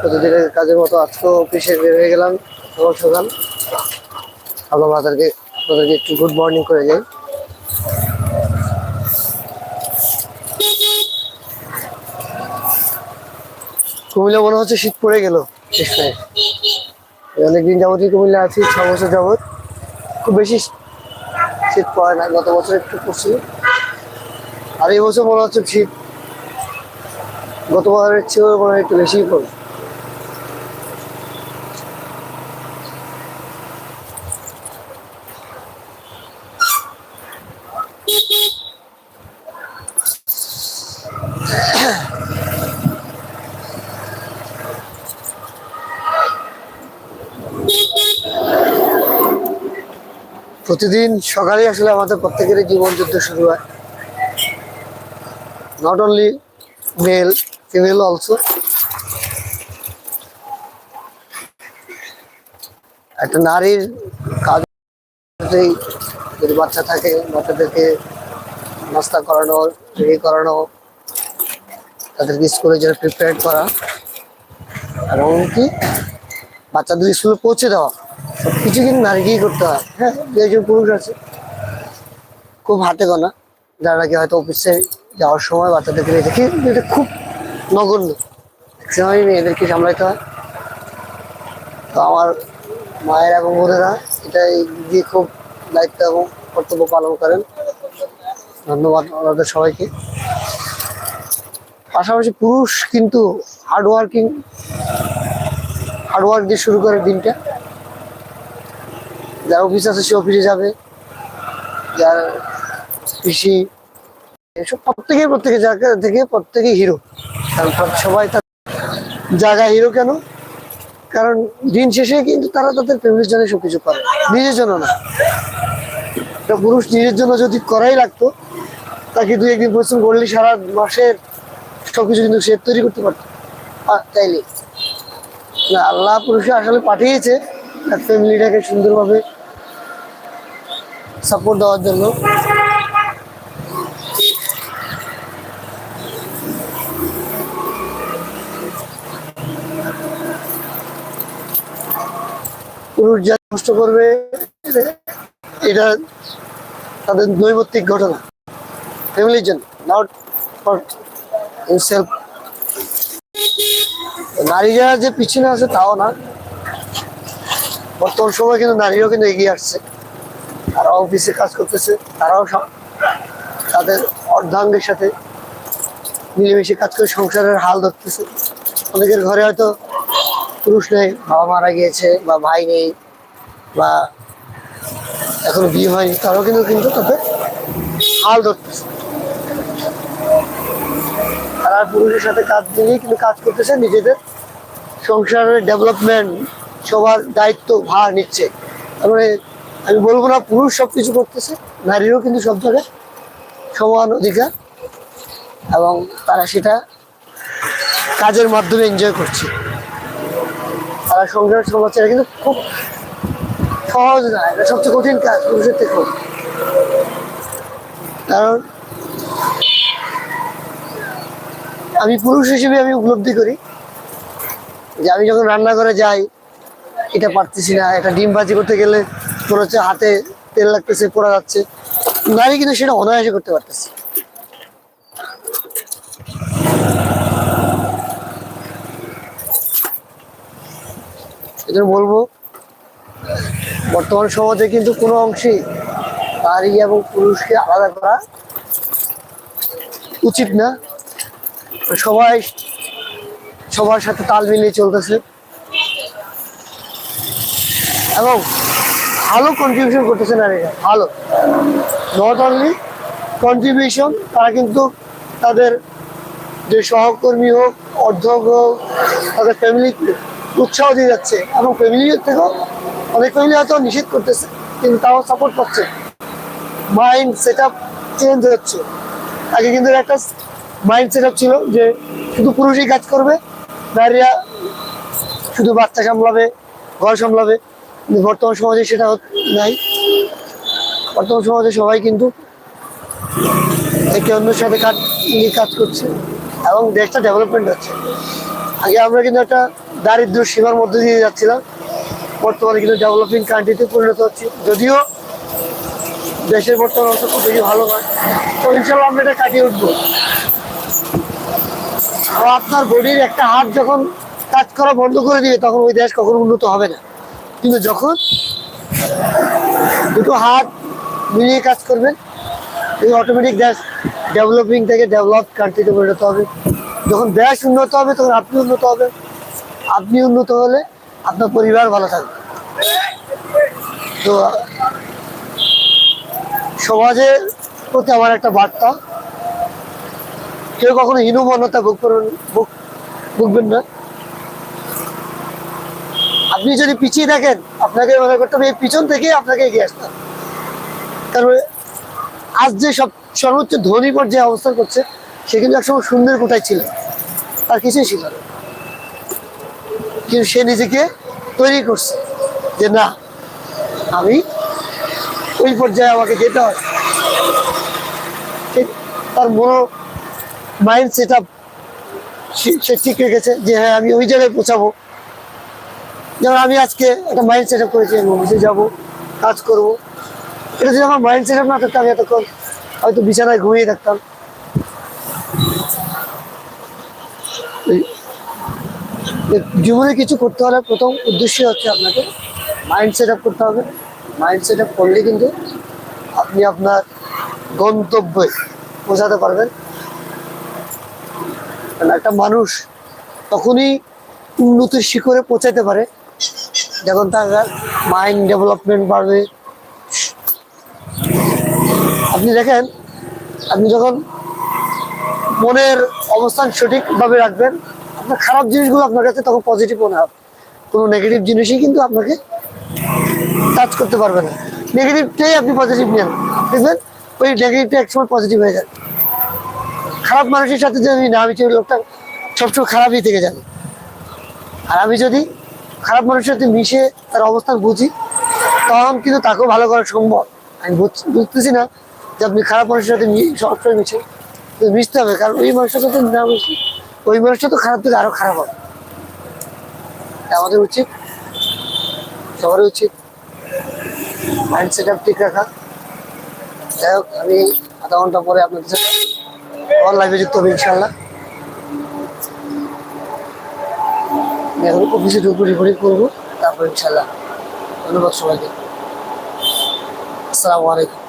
প্রতিদিনের কাজের মতো আজকেও অফিসে বের হয়ে গেলাম সকাল সকাল। আমরা আপনাদেরকে আপনাদেরকে একটু গুড মর্নিং করে যাই কুমিল্লা মনে হচ্ছে শীত পড়ে গেল। অনেকদিন যাবতই কুমিল্লা আছি, ছ বছর যাবত খুব বেশি শীত পড়ে না, গত বছর একটু পড়ছিল। আর এই বছর মনে হচ্ছে শীত গতবারের চেয়েও মনে হয় একটু বেশিই পড়ে প্রতিদিন সকালে আসলে আমাদের প্রত্যেকেরই জীবন যুদ্ধ শুরু হয়। Not only male female also একটা নারীর কাজ যদি বাচ্চা থাকে, বাচ্চাদেরকে নাস্তা করানো, রেডি করানো, তাদেরকে স্কুলের জন্য প্রিপেয়ার করা, এবং কি, বাচ্চাদের স্কুলে পৌঁছে দেওয়া। কিছু কিন্তু নারীকেই করতে হয়। হ্যাঁ দু একজন পুরুষ আছে। খুব হাতে গোনা। যারা নাকি হয়তো অফিসে যাওয়ার সময় বাচ্চাদেরকে নিয়ে দেখি এটা খুব নগণ্য। ম্যাক্সিমামই মেয়েদেরকে সামলাইতে হয়। তো আমার মায়ের এবং বোনেরা এটা দিয়ে খুব দায়িত্ব এবং কর্তব্য পালন করেন। ধন্যবাদ ওনাদের সবাইকে। পাশাপাশি পুরুষ কিন্তু হার্ডওয়ার্কিং হার্ডওয়ার্ক দিয়ে শুরু করে দিনটা। যার অফিস আছে, সে অফিসে যাবে। যার কৃষি, এসব প্রত্যেকে প্রত্যেকে জায়গা থেকে প্রত্যেকে হিরো কারণ সবাই তার জায়গায় হিরো কেন? কারণ দিন শেষে কিন্তু তারা তাদের ফ্যামিলির জন্য সবকিছু করে। নিজের জন্য না। পুরুষ নিজের জন্য যদি করাই লাগতো, তাকে দুই একদিন পরিশ্রম করলে সারা মাসের সবকিছু কিন্তু সে তৈরি করতে পারতো। চাইলে আল্লাহ পুরুষকে আসলে পাঠিয়েছে, তার ফ্যামিলিটাকে সুন্দরভাবে সাপোর্ট দেওয়ার জন্য। পুরুষ যা করবে, এটা তাদের নৈমিত্তিক ঘটনা। ফ্যামিলির জন্য নট ফর সেলফ নারীরা যে পিছনে আছে তাও না। বর্তমান সময় কিন্তু নারীরাও কিন্তু এগিয়ে আসছে। তারাও অফিসে কাজ করতেছে, তারাও তাদের অর্ধাঙ্গের সাথে মিলেমিশে কাজ করে সংসারের হাল ধরতেছে। অনেকের ঘরে হয়তো পুরুষ নেই, বাবা মারা গিয়েছে বা ভাই নেই বা এখনও বিয়ে হয়নি, তারাও কিন্তু কিন্তু তাদের হাল ধরতেছে। তারা পুরুষের সাথে কাজ নিয়েই কিন্তু কাজ করতেছে, নিজেদের সংসারের ডেভেলপমেন্ট সবার দায়িত্ব ভার নিচ্ছে। তারপরে আমি বলব না, পুরুষ সব কিছু করতেছে, নারীরও কিন্তু সব সমান অধিকার এবং তারা সেটা কাজের মাধ্যমে এনজয় করছে। তারা সংসার সমাচারে কিন্তু খুব সহজ না, এটা সবচেয়ে কঠিন কাজ পুরুষের থেকেও কারণ আমি পুরুষ হিসেবে আমি উপলব্ধি করি যে আমি যখন রান্না করে যাই, এটা পারতেছি না এটা ডিম ভাজি করতে গেলে মনে হচ্ছে হাতে তেল লাগতেছে পড়া যাচ্ছে। নারী কিন্তু সেটা অনায়াসে করতে পারতেছে। বলব, বর্তমান সমাজে কিন্তু কোনো অংশেই নারী এবং পুরুষকে আলাদা করা উচিত না। সবাই সবার সাথে তাল মিলিয়ে চলতেছে। এবং ভালো কন্ট্রিবিউশন করতেছে নারীরা ভালো। নট অনলি কন্ট্রিবিউশন তারা কিন্তু তাদের যে সহকর্মী হোক অর্ধক হোক, তাদের ফ্যামিলিকে উৎসাহ দিয়ে যাচ্ছে। এবং ফ্যামিলির থেকেও অনেক ফ্যামিলি হয়তো নিষেধ করতেছে, কিন্তু তাও সাপোর্ট পাচ্ছে। মাইন্ড সেট আপ চেঞ্জ হচ্ছে। আগে কিন্তু একটা মাইন্ড সেট আপ ছিল যে শুধু পুরুষই কাজ করবে, নারীরা শুধু বাচ্চা সামলাবে, ঘর সামলাবে। বর্তমান সমাজে সেটা নাই। বর্তমান সমাজে সবাই কিন্তু একে অন্যের সাথে কাজ নিয়ে কাজ করছে এবং দেশটা ডেভেলপমেন্ট হচ্ছে। আগে আমরা কিন্তু একটা দারিদ্র সীমার মধ্যে দিয়ে যাচ্ছিলাম। বর্তমানে কিন্তু ডেভেলপিং কান্ট্রিতে পরিণত হচ্ছে। যদিও দেশের বর্তমান অবস্থা খুব বেশি ভালো নয়, তো ইনশাল্লাহ আমরা এটা কাটিয়ে উঠবো। আপনার বডির একটা হাত যখন কাজ করা বন্ধ করে দিবে, তখন ওই দেশ কখনো উন্নত হবে না। কিন্তু যখন দুটো হাত মিলিয়ে কাজ করবেন, এই অটোমেটিক দেশ ডেভেলপিং থেকে ডেভেলপ কান্ট্রিতে পরিণত হবে। যখন দেশ উন্নত হবে, তখন আপনি উন্নত হবেন। আপনি উন্নত হলে আপনার পরিবার ভালো থাকবে। তো, সমাজের প্রতি আমার একটা বার্তা, কেউ কখনো হীনমন্যতা ভোগ করবেন ভোগ ভুগবেন না। আপনি যদি পিছিয়ে থাকেন, আপনাকে মনে করতে হবে এই পিছন থেকে আপনাকে এগিয়ে আসতে হবে। কারণ আজ যে সব সর্বোচ্চ ধনী পর্যায়ে অবস্থান করছে, সে কিন্তু একসময় সুন্দর কোথায় ছিল। তার কিছুই ছিল না। কিন্তু সে নিজেকে তৈরি করছে যে, না, আমি ওই পর্যায়ে আমাকে যেতে হয় তার মনো, মাইন্ড সেট আপ সে ঠিক রেখেছে যে হ্যাঁ আমি ওই জায়গায় পৌঁছাবো। যেমন আমি আজকে একটা মাইন্ড সেট আপ করেছি, আমি অফিসে যাব, কাজ করব। এটা যদি আমার মাইন্ড সেট আপ না থাকতো, আমি এতক্ষণ হয়তো বিছানায় ঘুমিয়ে থাকতাম। জীবনে কিছু করতে হলে প্রথম উদ্দেশ্য হচ্ছে আপনাকে মাইন্ড সেট আপ করতে হবে। মাইন্ড সেট আপ করলে কিন্তু আপনি আপনার গন্তব্যে পৌঁছাতে পারবেন। একটা মানুষ তখনই উন্নতির শিখরে পৌঁছাতে পারে। যখন তার মাইন্ড ডেভেলপমেন্ট বাড়বে। আপনি দেখেন, আপনি যখন মনের অবস্থান সঠিকভাবে রাখবেন, আপনার খারাপ জিনিসগুলো আপনার কাছে তখন পজিটিভ মনে হবে। কোনো নেগেটিভ জিনিসই কিন্তু আপনাকে টাচ করতে পারবে না। নেগেটিভটাই আপনি পজিটিভ নেন দেখবেন ওই নেগেটিভটা একসময় পজিটিভ হয়ে যায় খারাপ মানুষের সাথে যদি না আমি লোকটা সবসময় খারাপই থেকে যাবে। আর আমি যদি খারাপ মানুষের সাথে মিশে তার অবস্থান বুঝি, তখন কিন্তু তাকেও ভালো করা সম্ভব। আমি বুঝ- বুঝতেছি না যে আপনি খারাপ মানুষের সাথে সবসময় মিশে। মিশতে হবে, কারণ ওই মানুষের সাথে না মিশি, ওই মানুষটা তো খারাপ থেকে আরও খারাপ হবে। আমাদের উচিত। সবারই উচিত। মাইন্ড সেট আপ ঠিক রাখা। যাই হোক, আমি আধা ঘণ্টা পরে আপনাদের সাথে লাইভে যুক্ত হবে ইনশাল্লাহ এখন অফিসে ঢুকবো রিপোর্টিং করব তারপর ইনশাল্লাহ। ধন্যবাদ সবাইকে। আসসালামু আলাইকুম।